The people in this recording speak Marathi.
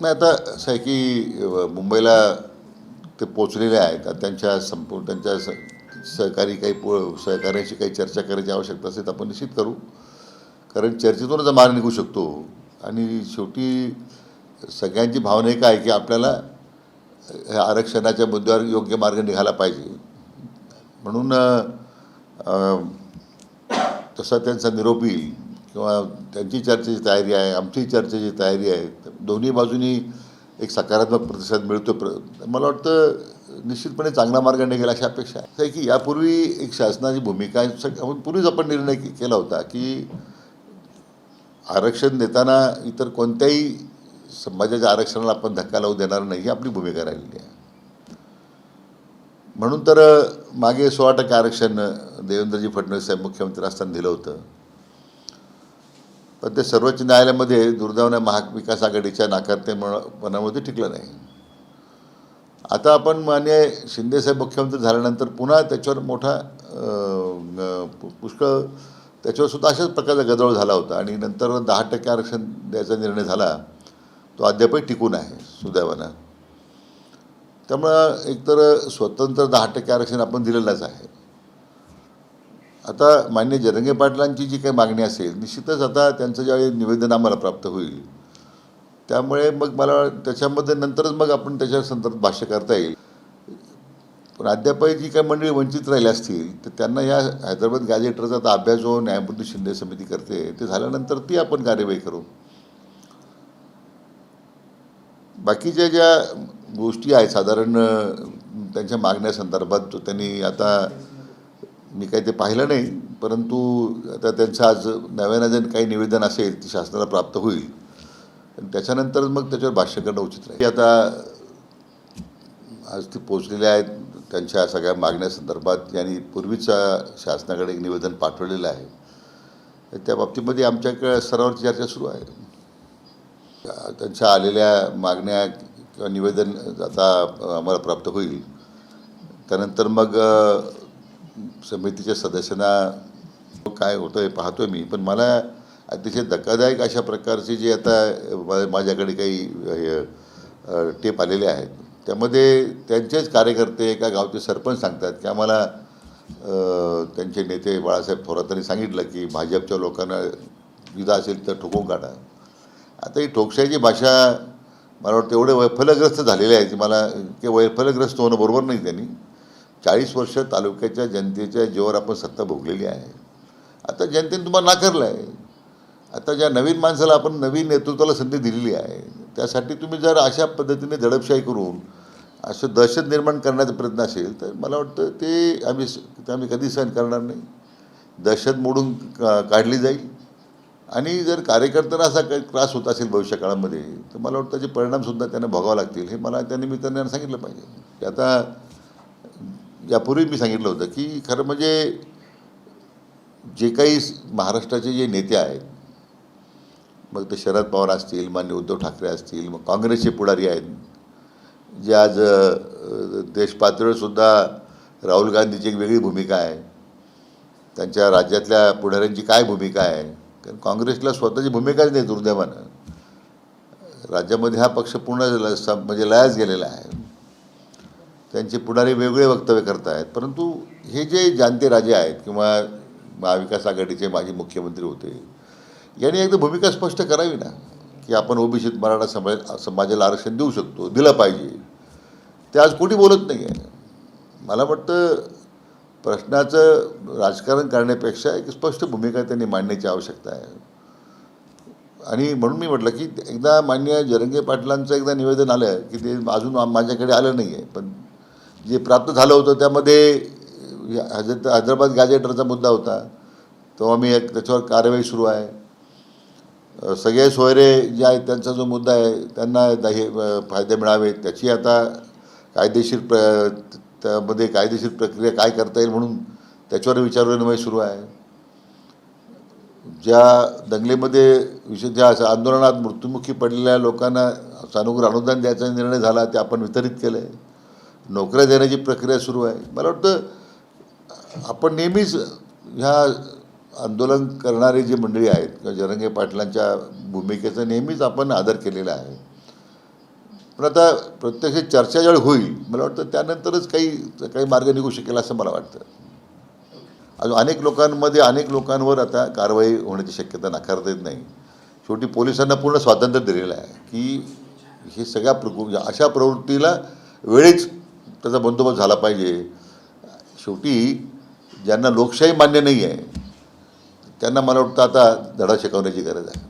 नाही आता असं आहे की मुंबईला ते पोचलेले आहेत. त्यांच्या संपूर्ण त्यांच्या स- सहकारी काही पो सहकार्याशी काही चर्चा करायची आवश्यकता असेल तर आपण निश्चित करू. कारण चर्चेतूनच मार्ग निघू शकतो. आणि शेवटी सगळ्यांची भावना एक आहे की आपल्याला ह्या आरक्षणाच्या मुद्द्यावर योग्य मार्ग निघाला पाहिजे. म्हणून तसा त्यांचा निरोप येईल. किंवा त्यांची चर्चेची तयारी आहे आमची चर्चेची तयारी आहे. दोन्ही बाजूनी एक सकारात्मक प्रतिसाद मिळतो. प्र मला वाटतं निश्चितपणे चांगला मार्ग निघेल अशी अपेक्षा आहे. की यापूर्वी एक शासनाची भूमिका आहे. आपण पूर्वीच आपण निर्णय केला होता की आरक्षण देताना इतर कोणत्याही समाजाच्या आरक्षणाला आपण धक्का लावू देणार नाही ही आपली भूमिका राहिलेली आहे. म्हणून तर मागे सोळा टक्के आरक्षण देवेंद्रजी फडणवीस साहेब मुख्यमंत्री असताना दिलं होतं. पण ते सर्वोच्च न्यायालयामध्ये दुर्दैवाने महाविकास आघाडीच्या नाकारतेपणामध्ये टिकलं नाही. आता आपण मान्य शिंदेसाहेब मुख्यमंत्री झाल्यानंतर पुन्हा त्याच्यावर मोठा पुष्कळ त्याच्यावर सुद्धा अशाच प्रकारचा गदळ झाला होता आणि नंतर दहा टक्के आरक्षण द्यायचा निर्णय झाला तो अद्यापही टिकून आहे सुदैवानं. त्यामुळं एकतर स्वतंत्र दहा टक्के आरक्षण आपण दिलेलंच आहे. आता मान्य जरंगे पाटलांची जी काही मागणी असेल निश्चितच आता त्यांचं ज्यावेळी निवेदन आम्हाला प्राप्त होईल त्यामुळे मग मला त्याच्यामध्ये नंतरच मग आपण त्याच्या संदर्भात भाष्य करता येईल. पण अद्यापही जी काही मंडळी वंचित राहिल्या असतील तर त्यांना या हैदराबाद गॅजेटरचा आता अभ्यास जो न्यायमूर्ती शिंदे समिती करते ते झाल्यानंतर ती आपण कार्यवाही करू. बाकीच्या ज्या गोष्टी आहेत साधारण त्यांच्या मागण्यासंदर्भात तो त्यांनी आता मी काही ते पाहिलं नाही परंतु आता त्यांचं आज नव्यानं जर काही निवेदन असेल ते शासनाला प्राप्त होईल. आणि त्याच्यानंतर मग त्याच्यावर भाष्य करणं उचित राहील. आता आज ते पोचलेल्या आहेत त्यांच्या सगळ्या मागण्यासंदर्भात यांनी पूर्वीचा शासनाकडे एक निवेदन पाठवलेलं आहे. त्या बाबतीमध्ये आमच्याकडे स्तरावरची चर्चा सुरू आहे. त्यांच्या आलेल्या मागण्या किंवा निवेदन आता आम्हाला प्राप्त होईल. त्यानंतर मग समितीच्या सदस्यांना काय होतं हे पाहतोय मी. पण मला अतिशय धक्कादायक अशा प्रकारचे जे आता माझ्याकडे काही हे, टेप आलेले आहेत. त्यामध्ये त्यांचेच कार्यकर्ते एका गावचे सरपंच सांगतात की आम्हाला त्यांचे नेते बाळासाहेब थोरातांनी सांगितलं की भाजपच्या लोकांना विधा असेल तर ठोकून काढा. आता ही ठोकशाहीची भाषा मला वाटतं एवढे वैफल्यग्रस्त झालेले आहे की मला की वैफल्यग्रस्त होणं बरोबर नाही त्यांनी. चाळीस वर्ष तालुक्याच्या जनतेच्या जीवावर आपण सत्ता भोगलेली आहे. आता जनतेने तुम्हाला नाकारलं आहे आता ज्या नवीन माणसाला आपण नवीन नेतृत्वाला संधी दिलेली आहे त्यासाठी तुम्ही जर अशा पद्धतीने दडपशाही करून असं दहशत निर्माण करण्याचा प्रयत्न असेल तर मला वाटतं ते आम्ही ते आम्ही कधी सहन करणार नाही. दहशत मोडून का काढली जाईल. आणि जर कार्यकर्त्यांना असा काही त्रास होत असेल भविष्यकाळामध्ये तर मला वाटतं त्याचे परिणामसुद्धा त्यांना भोगावं लागतील हे मला त्या निमित्ताने त्यांना सांगितलं पाहिजे. आता यापूर्वी मी सांगितलं होतं की खरं म्हणजे जे काही महाराष्ट्राचे जे नेते आहेत मग ते शरद पवार असतील मान्य उद्धव ठाकरे असतील मग काँग्रेसचे पुढारी आहेत. जे आज देशपातळीसुद्धा राहुल गांधीची एक वेगळी भूमिका आहे. त्यांच्या राज्यातल्या पुढाऱ्यांची काय भूमिका आहे? कारण काँग्रेसला स्वतःची भूमिकाच नाही दुर्दैवानं. राज्यामध्ये हा पक्ष पूर्ण ल- स- म्हणजे लयाच गेलेला आहे. त्यांचे पुढारी वेगळे वक्तव्य करत आहेत परंतु हे जे जाणते राजे आहेत किंवा महाविकास आघाडीचे माजी मुख्यमंत्री होते यांनी एकदा भूमिका स्पष्ट करावी ना की आपण ओबीसीत मराठा समाज समाजाला आरक्षण देऊ शकतो दिलं पाहिजे. ते आज कोणी बोलत नाही आहे मला वाटतं प्रश्नाचं राजकारण करण्यापेक्षा एक स्पष्ट भूमिका त्यांनी मांडण्याची आवश्यकता आहे. आणि म्हणून मी म्हटलं की एकदा मान्य जरंगे पाटलांचं एकदा निवेदन आलं की ते अजून माझ्याकडे आलं नाही आहे पण जे प्राप्त झालं होतं त्यामध्ये हजरत हैदराबाद गॅजेटरचा मुद्दा होता. तेव्हा मी एक त्याच्यावर कार्यवाही सुरू आहे. सगळे सोयरे जे आहेत त्यांचा जो मुद्दा आहे त्यांना द- हे फायदे मिळावेत. त्याची आता कायदेशीर प्र त्यामध्ये कायदेशीर प्रक्रिया काय करता येईल म्हणून त्याच्यावर विचारविनिमय सुरू आहे. ज्या दंगलीमध्ये विशेष ज्या असं आंदोलनात मृत्युमुखी पडलेल्या लोकांना सानुग्रह अनुदान द्यायचा निर्णय झाला ते आपण वितरित केलं आहे नोकऱ्या देण्याची प्रक्रिया सुरू आहे. मला वाटतं आपण नेहमीच ह्या आंदोलन करणारी जी मंडळी आहेत किंवा जरंगे पाटलांच्या भूमिकेचा नेहमीच आपण आदर केलेला आहे. पण आता प्रत्यक्ष चर्चा ज्यावेळी होईल मला वाटतं त्यानंतरच काही काही मार्ग निघू शकेल असं मला वाटतं. अजून अनेक लोकांमध्ये अनेक लोकांवर आता कारवाई होण्याची शक्यता नाकारता येत नाही. शेवटी पोलिसांना पूर्ण स्वातंत्र्य दिलेलं आहे की हे सगळ्या प्रकृ अशा प्रवृत्तीला वेळीच त्याचा बंदोबस्त झाला पाहिजे. शेवटी ज्यांना लोकशाही मान्य नाही आहे त्यांना मला वाटतं आता धडा शिकवण्याची गरज आहे.